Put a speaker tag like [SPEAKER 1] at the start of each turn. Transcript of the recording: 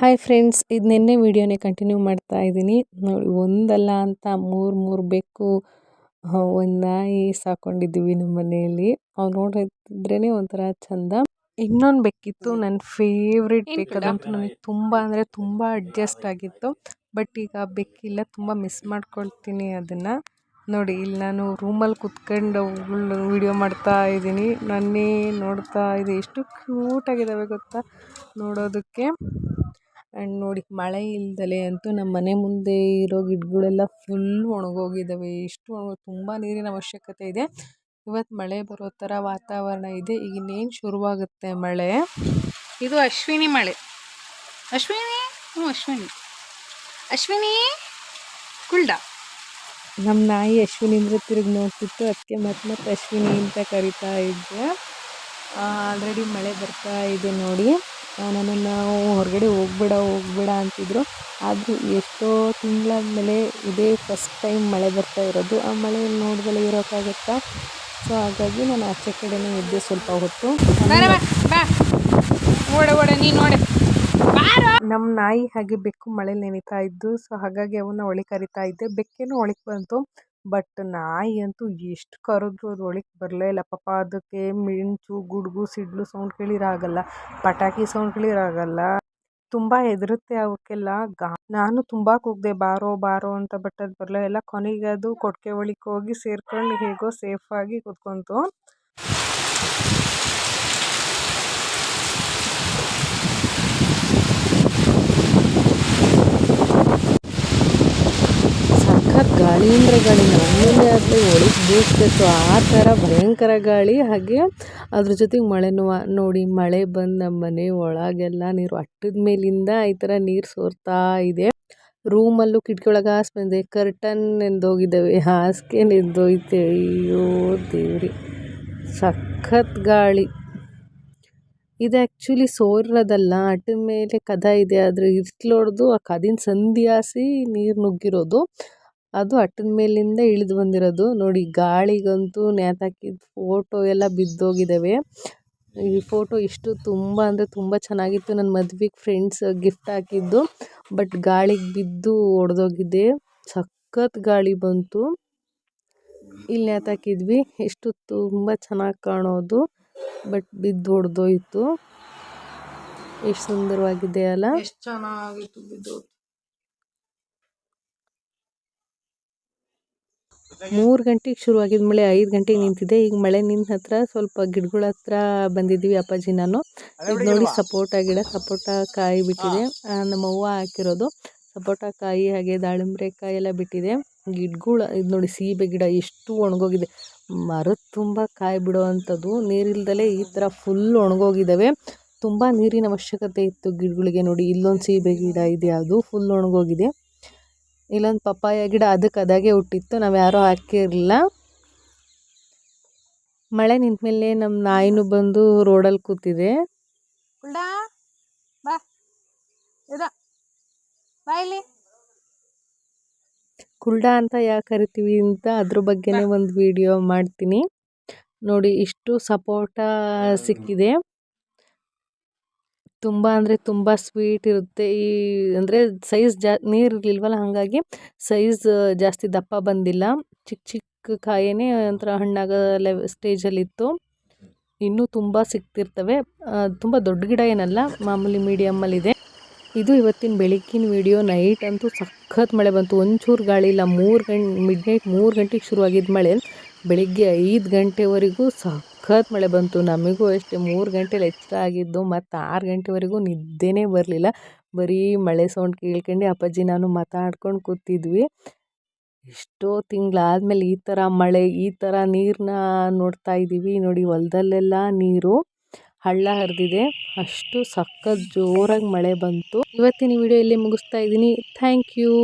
[SPEAKER 1] Hi friends ಇದು ನಿನ್ನೆ ವೀಡಿಯೋನೇ continue ಮಾಡ್ತಾ ಇದ್ದೀನಿ. ನೋಡಿ ಒಂದಲ್ಲ ಅಂತ ಮೂರು ಮೂರು ಬೆಕ್ಕು ಒಂದು ನಾಯಿ ಸಾಕೊಂಡಿದ್ದೀವಿ ನಮ್ಮ ಮನೆಯಲ್ಲಿ. ಅವ್ರು ನೋಡಿದ್ರೇ ಒಂಥರ ಚಂದ. ಇನ್ನೊಂದು ಬೆಕ್ಕಿತ್ತು ನನ್ನ ಫೇವ್ರೆಟ್ ಬೆಕ್ ಅದಂತೂ ನನಗೆ ತುಂಬ ಅಂದರೆ ತುಂಬ ಅಡ್ಜಸ್ಟ್ ಆಗಿತ್ತು. ಬಟ್ ಈಗ ಬೆಕ್ಕಿಲ್ಲ ತುಂಬ ಮಿಸ್ ಮಾಡ್ಕೊಳ್ತೀನಿ ಅದನ್ನು. ನೋಡಿ ಇಲ್ಲಿ ನಾನು ರೂಮಲ್ಲಿ ಕುತ್ಕೊಂಡು ವಿಡಿಯೋ ಮಾಡ್ತಾ ಇದ್ದೀನಿ. ನನ್ನೇ ನೋಡ್ತಾ ಇದೆ. ಎಷ್ಟು ಕ್ಯೂಟಾಗಿದ್ದಾವೆ ಗೊತ್ತಾ ನೋಡೋದಕ್ಕೆ. ಆ್ಯಂಡ್ ನೋಡಿ, ಮಳೆ ಇಲ್ದಲೆ ಅಂತೂ ನಮ್ಮ ಮನೆ ಮುಂದೆ ಇರೋ ಗಿಡಗಳೆಲ್ಲ ಫುಲ್ ಒಣಗೋಗಿದ್ದಾವೆ ಎಷ್ಟು ತುಂಬಾ ತುಂಬ ನೀರಿನ ಅವಶ್ಯಕತೆ ಇದೆ. ಇವತ್ತು ಮಳೆ ಬರೋ ಥರ ವಾತಾವರಣ ಇದೆ. ಈಗ ಇನ್ನೇನು ಶುರುವಾಗುತ್ತೆ ಮಳೆ?
[SPEAKER 2] ಇದು ಅಶ್ವಿನಿ ಮಳೆ. ಅಶ್ವಿನಿ? ಹ್ಞೂ ಅಶ್ವಿನಿ. ಅಶ್ವಿನಿ? ಕುಲ್ಡ?
[SPEAKER 1] ನಮ್ಮ ನಾಯಿ ಅಶ್ವಿನಿ ಅಂದರೆ ತಿರುಗಿ ನೋಡ್ತಿತ್ತು. ಅದಕ್ಕೆ ಮತ್ತೆ ಮತ್ತೆ ಅಶ್ವಿನಿ ಅಂತ ಕರಿತಾ ಇದ್ದೆ. ಆಲ್ರೆಡಿ ಮಳೆ ಬರ್ತಾ ಇದೆ ನೋಡಿ. ನನ್ನನ್ನು ಹೊರಗಡೆ ಹೋಗ್ಬೇಡ ಹೋಗ್ಬೇಡ ಅಂತಿದ್ರು. ಆದರೂ ಎಷ್ಟೋ ತಿಂಗಳಾದಮೇಲೆ ಇದೇ ಫಸ್ಟ್ ಟೈಮ್ ಮಳೆ ಬರ್ತಾ ಇರೋದು. ಆ ಮಳೆ ನೋಡ್ದಲೇ ಇರೋಕ್ಕಾಗುತ್ತಾ? ಸೊ ಹಾಗಾಗಿ ನಾನು ಆಚೆ ಕಡೆನೇ ಇದ್ದೆ ಸ್ವಲ್ಪ ಹೊತ್ತು. ನಮ್ಮ ನಾಯಿ ಹಾಗೆ ಬೆಕ್ಕು ಮಳೆ ನೆನೀತಾ ಇದ್ದು ಸೊ ಹಾಗಾಗಿ ಅವನ್ನ ಒಳಗೆ ಕರಿತಾ ಇದ್ದೆ. ಬೆಕ್ಕೇನು ಒಳಗೆ ಬಂತು. ಬಟ್ ನಾಯಿ ಅಂತೂ ಎಷ್ಟು ಕರೆದ್ರು ಅದು ಒಳಗೆ ಬರಲೇ ಇಲ್ಲ. ಪಾಪ ಅದಕ್ಕೆ ಮಿಂಚು, ಗುಡುಗು, ಸಿಡ್ಲು ಸೌಂಡ್ ಕೇಳಿರಾಗಲ್ಲ. ಪಟಾಕಿ ಸೌಂಡ್ ಕೇಳಿರಾಗಲ್ಲ. ತುಂಬ ಹೆದರುತ್ತೆ ಅವಕ್ಕೆಲ್ಲ. ಗಾ ನಾನು ತುಂಬ ಕೂಗಿದೆ ಬಾರೋ ಬಾರೋ ಅಂತ ಬಟ್ ಅದು ಬರಲೇ ಇಲ್ಲ. ಕೊನೆಗೆ ಅದು ಕೊಟ್ಟಿಗೆ ಒಳಗೆ ಹೋಗಿ ಸೇರ್ಕೊಂಡು ಹೇಗೋ ಸೇಫಾಗಿ ಕೂತ್ಕೊಂತು. ಗಾಳಿ ನಮ್ಮನೆ ಆದರೆ ಒಳಗೆ ಬೀಸ್ತಿತ್ತು ಆ ಥರ ಭಯಂಕರ ಗಾಳಿ. ಹಾಗೆ ಅದ್ರ ಜೊತೆಗೆ ಮಳೆನೂ ನೋಡಿ ಮಳೆ ಬಂದು ನಮ್ಮ ಮನೆ ಒಳಗೆಲ್ಲ ನೀರು ಅಟ್ಟದ ಮೇಲಿಂದ ಈ ಥರ ನೀರು ಸೋರ್ತಾ ಇದೆ. ರೂಮಲ್ಲೂ ಕಿಟಕಿ ಒಳಗೆ ಹಾಸ್ ಕರ್ಟನ್ ನೆಂದೋಗಿದ್ದಾವೆ, ಹಾಸಿಗೆ ನೆಂದೋಯ್ತೆ ಅಯ್ಯೋ ದೇವ್ರಿ, ಸಖತ್ ಗಾಳಿ. ಇದು ಆ್ಯಕ್ಚುಲಿ ಸೋರಿರೋದಲ್ಲ ಅಟ್ಟದ ಮೇಲೆ ಕದ ಇದೆ. ಆದರೆ ಇರ್ಲೋಡ್ದು ಆ ಕದಿನ ಸಂಧ್ಯಾಸಿ ನೀರು ನುಗ್ಗಿರೋದು. ಅದು ಅಟ್ಟದ ಮೇಲಿಂದ ಇಳಿದು ಬಂದಿರೋದು. ನೋಡಿ, ಗಾಳಿಗಂತೂ ನೇತಾಕಿದ ಫೋಟೋ ಎಲ್ಲ ಬಿದ್ದೋಗಿದ್ದಾವೆ ಈ ಫೋಟೋ ಇಷ್ಟು ತುಂಬ ಅಂದರೆ ತುಂಬ ಚೆನ್ನಾಗಿತ್ತು. ನನ್ನ ಮದ್ವೆಗೆ ಫ್ರೆಂಡ್ಸ್ ಗಿಫ್ಟ್ ಹಾಕಿದ್ದು. ಬಟ್ ಗಾಳಿಗೆ ಬಿದ್ದು ಒಡೆದೋಗಿದೆ. ಸಖತ್ ಗಾಳಿ ಬಂತು. ಇಲ್ಲಿ ನೇತಾಕಿದ್ವಿ. ಎಷ್ಟು ತುಂಬ ಚೆನ್ನಾಗಿ ಕಾಣೋದು. ಬಟ್ ಬಿದ್ದು ಒಡೆದೋಯ್ತು. ಎಷ್ಟು ಸುಂದರವಾಗಿದೆ ಅಲ್ಲ
[SPEAKER 2] ಎಷ್ಟು ಚೆನ್ನಾಗಿತ್ತು ಬಿದ್ದು
[SPEAKER 1] ಮೂರು ಗಂಟೆಗೆ ಶುರುವಾಗಿದ್ದ ಮಳೆ ಐದು ಗಂಟೆಗೆ ನಿಂತಿದೆ. ಈಗ ಮಳೆ ನಿಂತ ಹತ್ರ ಸ್ವಲ್ಪ ಗಿಡಗಳ ಹತ್ರ ಬಂದಿದ್ದೀವಿ ಅಪ್ಪಾಜಿ ನಾನು. ಇದು ನೋಡಿ ಸಪೋಟ ಗಿಡ ಸಪೋಟ ಕಾಯಿ ಬಿಟ್ಟಿದೆ. ನಮ್ಮ ಅವ್ವ ಹಾಕಿರೋದು. ಸಪೋಟ ಕಾಯಿ ಹಾಗೆ ದಾಳಿಂಬ್ರೆ ಕಾಯಿ ಎಲ್ಲ ಬಿಟ್ಟಿದೆ. ಗಿಡಗಳು ಇದು ನೋಡಿ ಸೀಬೆ ಗಿಡ ಎಷ್ಟು ಒಣಗೋಗಿದೆ. ಮರದ ತುಂಬ ಕಾಯಿ ಬಿಡೋ ಅಂಥದ್ದು. ನೀರಿಲ್ದಲೇ ಈ ಥರ ಫುಲ್ ಒಣಗೋಗಿದ್ದಾವೆ ತುಂಬ ನೀರಿನ ಅವಶ್ಯಕತೆ ಇತ್ತು ಗಿಡಗಳಿಗೆ ನೋಡಿ. ಇಲ್ಲೊಂದು ಸೀಬೆ ಗಿಡ ಇದೆ ಅದು ಫುಲ್ ಒಣಗೋಗಿದೆ. ಇಲ್ಲೊಂದು ಪಪ್ಪಾಯ ಗಿಡ ಅದಕ್ಕೆ ಅದಾಗೆ ಹುಟ್ಟಿತ್ತು ನಾವು ಯಾರೂ ಹಾಕಿರಲಿಲ್ಲ. ಮಳೆ ನಿಂತ ಮೇಲೆ ನಮ್ಮ ನಾಯಿನೂ ಬಂದು ರೋಡಲ್ಲಿ ಕೂತಿದೆ. ಕುಲ್ಡ ಅಂತ ಯಾಕೆ ಕರಿತೀವಿ ಅಂತ ಅದ್ರ ಬಗ್ಗೆನೇ ಒಂದು ವಿಡಿಯೋ ಮಾಡ್ತೀನಿ. ನೋಡಿ ಇಷ್ಟು ಸಪೋಟ ಸಿಕ್ಕಿದೆ. ತುಂಬ ಅಂದರೆ ತುಂಬ ಸ್ವೀಟ್ ಇರುತ್ತೆ. ಈ ಅಂದರೆ ಸೈಜ್ ಜಾ, ನೀರು ಇರಲಿಲ್ವಲ್ಲ ಹಾಗಾಗಿ ಸೈಜ್ ಜಾಸ್ತಿ ದಪ್ಪ ಬಂದಿಲ್ಲ. ಚಿಕ್ಕ ಚಿಕ್ಕ ಕಾಯಿನೇ ಒಂಥರ ಹಣ್ಣಾಗ ಲೆವ್ ಸ್ಟೇಜಲ್ಲಿತ್ತು ಇನ್ನೂ ತುಂಬ ಸಿಗ್ತಿರ್ತವೆ. ತುಂಬ ದೊಡ್ಡ ಗಿಡ ಏನಲ್ಲ, ಮಾಮೂಲಿ ಮೀಡಿಯಮ್ಮಲ್ಲಿದೆ ಇದು. ಇವತ್ತಿನ ಬೆಳಗ್ಗಿನ ವಿಡಿಯೋ ನೈಟ್ ಅಂತೂ ಸಖತ್ ಮಳೆ ಬಂತು. ಒಂಚೂರು ಗಾಳಿ ಇಲ್ಲ, ಮೂರು ಗಂಟೆ ಮಿಡ್ ನೈಟ್ ಮೂರು ಗಂಟೆಗೆ ಶುರುವಾಗಿದ್ದ ಮಳೆ. ಬೆಳಿಗ್ಗೆ ಐದು ಗಂಟೆವರೆಗೂ ಸಖತ್ ಮಳೆ ಬಂತು. ನಮಗೂ ಅಷ್ಟೇ ಮೂರು ಗಂಟೆಲಿ ಎಚ್ಚರ ಆಗಿದ್ದು ಮತ್ತು ಆರು ಗಂಟೆವರೆಗೂ ನಿದ್ದೆನೇ ಬರಲಿಲ್ಲ. ಬರೀ ಮಳೆ ಸೌಂಡ್ ಕೇಳ್ಕೊಂಡು ಅಪ್ಪಾಜಿ ನಾನು ಮಾತಾಡ್ಕೊಂಡು ಕೂತಿದ್ವಿ. ಎಷ್ಟೋ ತಿಂಗಳಾದ್ಮೇಲೆ ಈ ಥರ ಮಳೆ, ಈ ಥರ ನೀರನ್ನ ನೋಡ್ತಾ ಇದ್ದೀವಿ ನೋಡಿ ಹೊಲದಲ್ಲೆಲ್ಲ ನೀರು, ಹಳ್ಳ ಹರಿದಿದೆ. ಅಷ್ಟು ಸಖತ್ ಜೋರಾಗಿ ಮಳೆ ಬಂತು. ಇವತ್ತಿನ ವಿಡಿಯೋ ಇಲ್ಲಿ ಮುಗಿಸ್ತಾ ಇದ್ದೀನಿ. Thank you.